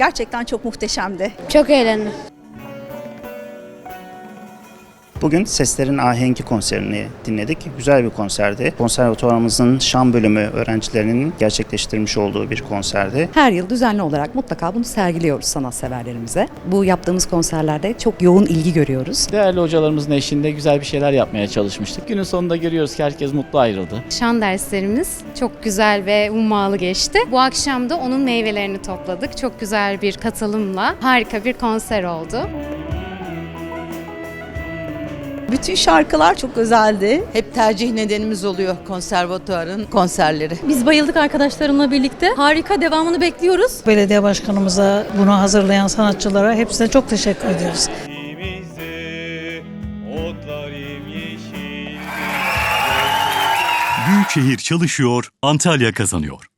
Gerçekten çok muhteşemdi. Çok eğlendim. Bugün Seslerin Ahengi konserini dinledik. Güzel bir konserdi. Konservatuvarımızın şan bölümü öğrencilerinin gerçekleştirmiş olduğu bir konserdi. Her yıl düzenli olarak mutlaka bunu sergiliyoruz sanatseverlerimize. Bu yaptığımız konserlerde çok yoğun ilgi görüyoruz. Değerli hocalarımızın eşliğinde güzel bir şeyler yapmaya çalışmıştık. Günün sonunda görüyoruz ki herkes mutlu ayrıldı. Şan derslerimiz çok güzel ve ummalı geçti. Bu akşam da onun meyvelerini topladık. Çok güzel bir katılımla harika bir konser oldu. Bütün şarkılar çok özeldi. Hep tercih nedenimiz oluyor konservatuarın konserleri. Biz bayıldık arkadaşlarımla birlikte. Harika devamını bekliyoruz. Belediye başkanımıza, bunu hazırlayan sanatçılara hepsine çok teşekkür ediyoruz. Büyükşehir çalışıyor, Antalya kazanıyor.